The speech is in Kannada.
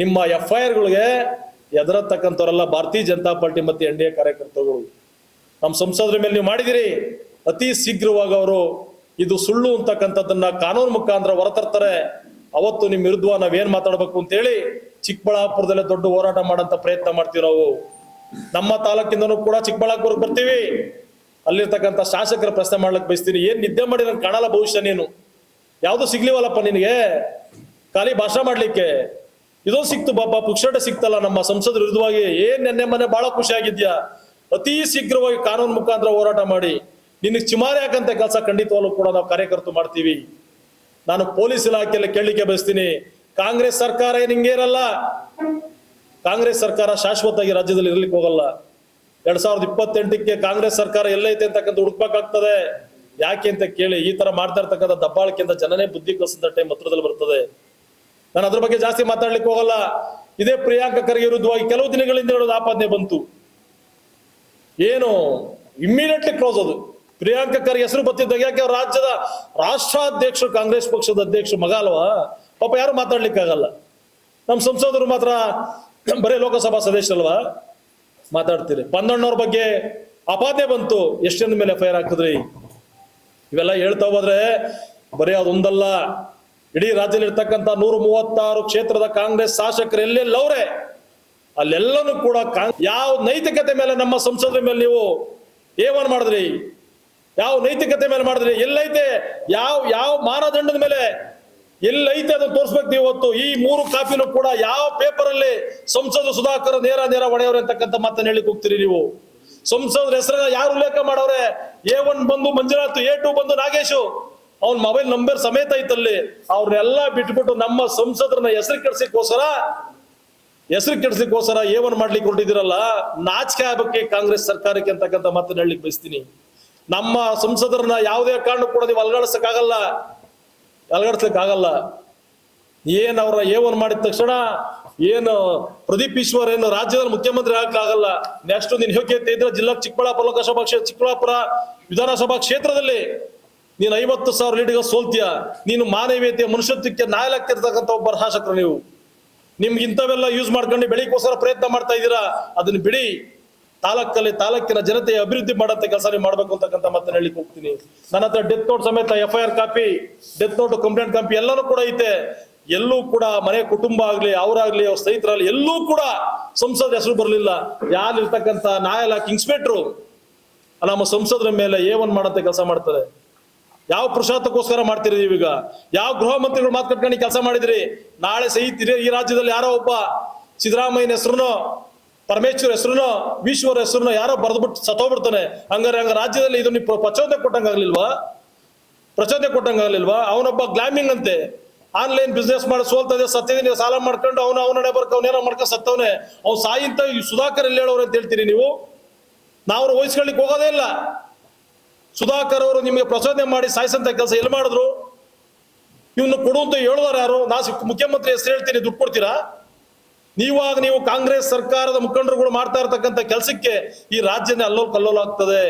ನಿಮ್ಮ ಎಫ್ ಐ ಆರ್ಗಳಿಗೆ ಎದರತಕ್ಕಂಥವರೆಲ್ಲ ಭಾರತೀಯ ಜನತಾ ಪಾರ್ಟಿ ಮತ್ತು ಎನ್ ಡಿ ಎ ಕಾರ್ಯಕರ್ತರುಗಳು. ನಮ್ಮ ಸಂಸದರ ಮೇಲೆ ನೀವು ಮಾಡಿದಿರಿ ಅತಿ ಶೀಘ್ರವಾಗಿ ಅವರು ಇದು ಸುಳ್ಳು ಅಂತಕ್ಕಂಥದ್ದನ್ನ ಕಾನೂನು ಮುಖಾಂತರ ಹೊರತರ್ತಾರೆ. ಅವತ್ತು ನಿಮ್ಮ ವಿರುದ್ಧ ನಾವೇನ್ ಮಾತಾಡ್ಬೇಕು ಅಂತೇಳಿ ಚಿಕ್ಕಬಳ್ಳಾಪುರದಲ್ಲೇ ದೊಡ್ಡ ಹೋರಾಟ ಮಾಡಂತ ಪ್ರಯತ್ನ ಮಾಡ್ತೀವಿ ನಾವು. ನಮ್ಮ ತಾಲೂಕಿಂದನೂ ಕೂಡ ಚಿಕ್ಕಬಳ್ಳಾಪುರಕ್ಕೆ ಬರ್ತೀವಿ. ಅಲ್ಲಿರ್ತಕ್ಕಂಥ ಶಾಸಕರ ಪ್ರಶ್ನೆ ಮಾಡ್ಲಿಕ್ಕೆ ಬಯಸ್ತೀನಿ. ಏನ್ ನಿದ್ದೆ ಮಾಡಿ ಕಾಣಲ್ಲ ಭವಿಷ್ಯ ನೀನು. ಯಾವುದು ಸಿಗ್ಲಿವಲ್ಲಪ್ಪ ನಿನಗೆ? ಖಾಲಿ ಭಾಷಣ ಮಾಡ್ಲಿಕ್ಕೆ. ಇದೋ ಸಿಕ್ತು ಬಾಬಾ ಪುಕ್ಷಟ ಸಿಕ್ತಲ್ಲ ನಮ್ಮ ಸಂಸದ ವಿರುದ್ಧವಾಗಿ ಏನ್ ನೆನ್ನೆ ಮನೆ ಬಹಳ ಖುಷಿ ಆಗಿದ್ಯಾ? ಅತಿ ಶೀಘ್ರವಾಗಿ ಕಾನೂನು ಮುಖಾಂತರ ಹೋರಾಟ ಮಾಡಿ. ನಿನಗೆ ಚಿಮಾರಿ ಹಾಕಂತ ಕೆಲಸ ಖಂಡಿತವಾಗ್ಲೂ ಕೂಡ ನಾವು ಕಾರ್ಯಕರ್ತರು ಮಾಡ್ತೀವಿ. ನಾನು ಪೊಲೀಸ್ ಇಲಾಖೆಯಲ್ಲಿ ಕೇಳಲಿಕ್ಕೆ ಬಯಸ್ತೀನಿ. ಕಾಂಗ್ರೆಸ್ ಸರ್ಕಾರ ಏನ್ ಹಿಂಗೇರಲ್ಲ ಕಾಂಗ್ರೆಸ್ ಸರ್ಕಾರ ಶಾಶ್ವತವಾಗಿ ರಾಜ್ಯದಲ್ಲಿ ಇರ್ಲಿಕ್ಕೆ ಹೋಗಲ್ಲ. ಎರಡ್ ಸಾವಿರದ ಇಪ್ಪತ್ತೆಂಟಕ್ಕೆ ಕಾಂಗ್ರೆಸ್ ಸರ್ಕಾರ ಎಲ್ಲೈತೆ ಅಂತಕ್ಕಂಥ ಹುಡುಕ್ಬೇಕಾಗ್ತದೆ. ಯಾಕೆ ಅಂತ ಕೇಳಿ ಈ ತರ ಮಾಡ್ತಾ ಇರ್ತಕ್ಕಂಥ ದಬ್ಬಾಳಿಕೆಯಿಂದ ಜನನೇ ಬುದ್ಧಿ ಕಲಿಸಿದ ಟೈಮ್ ಹತ್ರದಲ್ಲಿ ಬರ್ತದೆ. ನಾನು ಅದ್ರ ಬಗ್ಗೆ ಜಾಸ್ತಿ ಮಾತಾಡ್ಲಿಕ್ಕೆ ಹೋಗಲ್ಲ. ಇದೇ ಪ್ರಿಯಾಂಕ ಖರ್ಗೆ ವಿರುದ್ಧವಾಗಿ ಕೆಲವು ದಿನಗಳಿಂದ ಹೇಳೋದು ಆಪಾದನೆ ಬಂತು. ಏನು ಇಮ್ಮಿಡಿಯೇಟ್ಲಿ ಕ್ಲೋಸ್ ಅದು. ಪ್ರಿಯಾಂಕ ಖರ್ಗೆ ಹೆಸರು ಬರ್ತಿದ್ದಾಗ ಯಾಕೆ ರಾಜ್ಯದ ರಾಷ್ಟ್ರಾಧ್ಯಕ್ಷರು, ಕಾಂಗ್ರೆಸ್ ಪಕ್ಷದ ಅಧ್ಯಕ್ಷರು ಮಗ ಅಲ್ವಾ? ಪಾಪ ಯಾರು ಮಾತಾಡ್ಲಿಕ್ಕಾಗಲ್ಲ ನಮ್ಮ ಸಂಸದರು ಮಾತ್ರ ಬರೀ ಲೋಕಸಭಾ ಸದಸ್ಯರಲ್ವಾ? ಮಾತಾಡ್ತೀರಿ. ಪಂದಣ್ಣವ್ರ ಬಗ್ಗೆ ಅಪಾದೆ ಬಂತು. ಎಷ್ಟೊಂದ ಮೇಲೆ ಎಫ್ ಐ ಹಾಕಿದ್ರಿ? ಇವೆಲ್ಲ ಹೇಳ್ತಾ ಹೋದ್ರೆ ಬರೀ ಅದೊಂದಲ್ಲ. ಇಡೀ ರಾಜ್ಯದಲ್ಲಿ ಇರ್ತಕ್ಕಂಥ ನೂರ ಮೂವತ್ತಾರು ಕ್ಷೇತ್ರದ ಕಾಂಗ್ರೆಸ್ ಶಾಸಕರು ಎಲ್ಲೆಲ್ಲವ್ರೆ ಅಲ್ಲೆಲ್ಲನೂ ಕೂಡ ಯಾವ ನೈತಿಕತೆ ಮೇಲೆ ನಮ್ಮ ಸಂಸದರ ಮೇಲೆ ನೀವು ಏವನ್ ಮಾಡಿದ್ರಿ? ಯಾವ ನೈತಿಕತೆ ಮೇಲೆ ಮಾಡಿದ್ರಿ? ಎಲ್ಲೈತೆ? ಯಾವ ಯಾವ ಮಾನದಂಡದ ಮೇಲೆ ಎಲ್ಲೈತೆ ಅದನ್ನ ತೋರಿಸ್ಬೇಕು ನೀವು ಇವತ್ತು ಈ ಮೂರು ಕಾಪಿನೂ ಕೂಡ ಯಾವ ಪೇಪರ್ ಅಲ್ಲಿ ಸಂಸದ ಸುಧಾಕರ್ ನೇರ ನೇರ ಒಡೆಯವ್ರೆ ಅಂತಕ್ಕಂಥ ಮಾತನ್ನ ಹೇಳಿ ಹೋಗ್ತೀರಿ ನೀವು? ಸಂಸದರ ಹೆಸರನ್ನ ಯಾರು ಉಲ್ಲೇಖ ಮಾಡವ್ರೆ? ಎ ಒನ್ ಬಂದು ಮಂಜುನಾಥ್, ಎ ಟು ಬಂದು ನಾಗೇಶು. ಅವ್ನ ಮೊಬೈಲ್ ನಂಬರ್ ಸಮೇತ ಐತಲ್ಲಿ. ಅವ್ರನ್ನೆಲ್ಲ ಬಿಟ್ಬಿಟ್ಟು ನಮ್ಮ ಸಂಸದರನ್ನ ಹೆಸರು ಕೆಡ್ಸಕ್ಕೋಸ್ಕರ ಹೆಸರು ಕೆಡ್ಸಕ್ಕೋಸ್ಕರ ಏವನ್ ಮಾಡ್ಲಿಕ್ಕೆ ಹೊರಟಿದಿರಲ್ಲ ನಾಚಿಕೆ ಆಗಕ್ಕೆ ಕಾಂಗ್ರೆಸ್ ಸರ್ಕಾರಕ್ಕೆ ಅಂತಕ್ಕಂಥ ಮಾತನ್ನ ಹೇಳಲಿಕ್ಕೆ ಬಯಸ್ತೀನಿ. ನಮ್ಮ ಸಂಸದರನ್ನ ಯಾವುದೇ ಕಾರಣಕ್ಕೂ ಕೂಡ ನೀವು ಅಲ್ಗಾಡಿಸಕ್ಕಾಗಲ್ಲ. ಅಲ್ಗಾಡಿಸ್ಲಿಕ್ಕಾಗಲ್ಲ ಏನ್ ಅವ್ರ ಏವನ್ ಮಾಡಿದ ತಕ್ಷಣ, ಏನು ಪ್ರದೀಪ್ ಈಶ್ವರ್ ಏನು ರಾಜ್ಯದ ಮುಖ್ಯಮಂತ್ರಿ ಆಗಕ್ಕಾಗಲ್ಲ. ನೆಕ್ಸ್ಟ್ ನಿನ್ ಯೋಗ್ಯತೆ ಇದ್ರೆ ಜಿಲ್ಲಾ ಚಿಕ್ಕಬಳ್ಳಾಪುರ ಲೋಕಸಭಾ ಕ್ಷೇತ್ರ ಚಿಕ್ಕಬಳ್ಳಾಪುರ ವಿಧಾನಸಭಾ ಕ್ಷೇತ್ರದಲ್ಲಿ ನೀನು ಐವತ್ತು ಸಾವಿರ ಲೀಡಿಗೆ ಸೋಲ್ತೀಯ? ನೀನು ಮಾನವೀಯತೆ ಮನುಷ್ಯತ್ವಕ್ಕೆ ನಾಯಲಾಗ್ತಿರ್ತಕ್ಕಂಥ ಒಬ್ಬ ಶಾಸಕರು ನೀವು. ನಿಮ್ಗೆ ಇಂಥವೆಲ್ಲ ಯೂಸ್ ಮಾಡ್ಕೊಂಡು ಬೆಳಿಗ್ಗೋಸ್ಕರ ಪ್ರಯತ್ನ ಮಾಡ್ತಾ ಇದ್ದೀರಾ? ಅದನ್ನ ಬಿಡಿ. ತಾಲೂಕಲ್ಲಿ ತಾಲೂಕಿನ ಜನತೆ ಅಭಿವೃದ್ಧಿ ಮಾಡಂತ ಕೆಲಸ ನೀವು ಮಾಡಬೇಕು ಅಂತಕ್ಕಂಥ ಮಾತನ್ನ ಹೇಳಿಕ್ ಹೋಗ್ತೀನಿ. ನನ್ನ ಹತ್ರ ಡೆತ್ ನೋಟ್ ಸಮೇತ F I R copy death note complaint copy ಎಲ್ಲರೂ ಕೂಡ ಐತೆ. ಎಲ್ಲೂ ಕೂಡ ಮನೆ ಕುಟುಂಬ ಆಗ್ಲಿ ಅವರಾಗ್ಲಿ ಅವ್ರ ಸ್ನೇಹಿತರಾಗ್ಲಿ, ಎಲ್ಲೂ ಕೂಡ ಸಂಸದ ಹೆಸರು ಬರಲಿಲ್ಲ. ಯಾರಿರ್ತಕ್ಕಂಥ ನ್ಯಾಯಾಲಯ ಇನ್ಸ್ಪೆಕ್ಟ್ರು ನಮ್ಮ ಸಂಸದರ ಮೇಲೆ ಏವನ್ ಮಾಡಂತ ಕೆಲಸ ಮಾಡ್ತಾರೆ. ಯಾವ ಪುರುಷಾರ್ಥಕ್ಕೋಸ್ಕರ ಮಾಡ್ತಿರಿ ಈಗ ಯಾವ ಗೃಹ ಮಂತ್ರಿಗಳು ಮಾತು ಕಟ್ಕೊಂಡು ಕೆಲಸ ಮಾಡಿದ್ರಿ? ನಾಳೆ ಸಹಿತ ಈ ರಾಜ್ಯದಲ್ಲಿ ಯಾರೋ ಒಬ್ಬ ಸಿದ್ದರಾಮಯ್ಯನ ಹೆಸರುನೋ, ಪರಮೇಶ್ವರ ಹೆಸರುನೋ ಈಶ್ವರ ಹೆಸರುನೋ ಯಾರೋ ಬರೆದ್ಬಿಟ್ಟು ಸತ್ತೋಗ್ಬಿಡ್ತಾನೆ. ಹಂಗಾರೆ ಹಂಗ ರಾಜ್ಯದಲ್ಲಿ ಇದನ್ನ ಪ್ರಚೋದನೆ ಕೊಟ್ಟಂಗಾಗ್ಲಿಲ್ವಾ ಪ್ರಚೋದನೆ ಕೊಟ್ಟಂಗಾಗ್ಲಿಲ್ವಾ ಅವನೊಬ್ಬ ಗ್ಲಾಮಿಂಗ್ ಅಂತೆ. ಆನ್ಲೈನ್ ಬಿಸ್ನೆಸ್ ಮಾಡಿ ಸೋಲ್ತದೆ ನೀವು ಸಾಲ ಮಾಡ್ಕೊಂಡು ಅವನು ಅವನ ಬರ್ಕ ಅವನೇನೋ ಮಾಡ್ಕೊಂಡು ಸತ್ತವನೆ. ಅವ್ನು ಸಾಯಿಂತ ಸುಧಾಕರ್ ಎಲ್ಲಿ ಹೇಳೋರು ಅಂತ ಹೇಳ್ತೀರಿ ನೀವು? ನಾವು ವಹಿಸ್ಕೊಳ್ಳಿಕ್ ಹೋಗೋದೇ ಇಲ್ಲ. ಸುಧಾಕರ್ ಅವರು ನಿಮಗೆ ಪ್ರಚೋದನೆ ಮಾಡಿ ಸಾಯಿಸಂತ ಕೆಲಸ ಎಲ್ಲಿ ಮಾಡಿದ್ರು? ಇವನು ಕೊಡುವಂತ ಹೇಳುವಾರ ಯಾರು? ನಾ ಮುಖ್ಯಮಂತ್ರಿ ಹೆಸರು ಹೇಳ್ತೀನಿ, ದುಡ್ಡು ಕೊಡ್ತೀರಾ? ನೀವಾಗ ನೀವು ಕಾಂಗ್ರೆಸ್ ಸರ್ಕಾರದ ಮುಖಂಡರುಗಳು ಮಾಡ್ತಾ ಇರತಕ್ಕಂಥ ಕೆಲಸಕ್ಕೆ ಈ ರಾಜ್ಯನೇ ಅಲ್ಲೋಲ್ ಕಲ್ಲೋಲ್ ಆಗ್ತದೆ